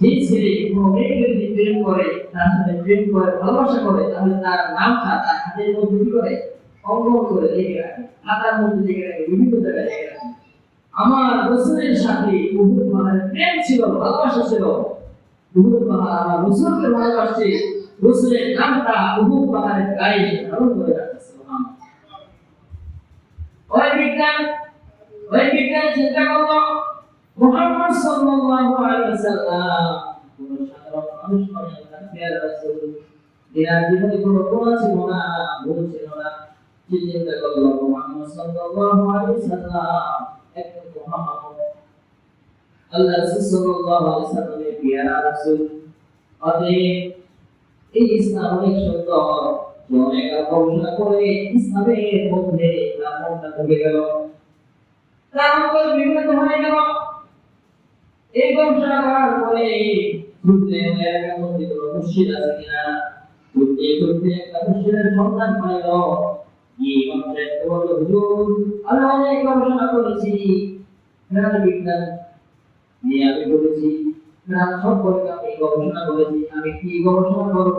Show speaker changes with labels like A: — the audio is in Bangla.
A: যে ছেলে কোনো মেয়েকে যদি প্রেম করে, তার সাথে প্রেম করে, ভালোবাসা করে, তাহলে তার নামটা তার হাতের মধ্যে কি করে? অঙ্কন করে লিখে রাখে। খাতার মধ্যে লিখে রাখে, বিভিন্ন জায়গায় লিখে রাখে। আমার রসুলের সাথে উহুদ পাহাড়ের প্রেম ছিল, ভালোবাসা ছিল। উহুদ পাহাড় আমার রসুলকে ভালোবাসছে রসুলের নামটা উহুদ পাহাড়ের গায়ে ধারণ করে রাখছে ওই বিজ্ঞান ওই বিজ্ঞান চিন্তা করল মুহাম্মদ সাল্লাল্লাহু আলাইহি ওয়াসাল্লাম। কোন সাধারণ মানুষ নয় কোনো ছিল না চিন্তা করল মুহাম্মদ সাল্লাল্লাহু আলাইহি একজন মুহাম্মদ আল্লাহ রাসূল সাল্লাল্লাহু আলাইহি ওয়াসাল্লামের প্রিয় রাসূল। এই ইসলাম অনেক অনেক করে ইসলামের মধ্যে ঢুকে গেল। গেল। এই গবেষণা করার পরে ঘুরতে এলাকার মধ্যে কোনো মুর্শিদ আছে কিনা? ঘুরতে ঘুরতে একটা মুর্শিদের সন্ধান পাইল। আমি অনেক গবেষণা করেছি। বিজ্ঞান নিয়ে আমি বলেছি। প্রাণ সম্পর্কে আমি গবেষণা করেছি। আমি কি গবেষণা করব?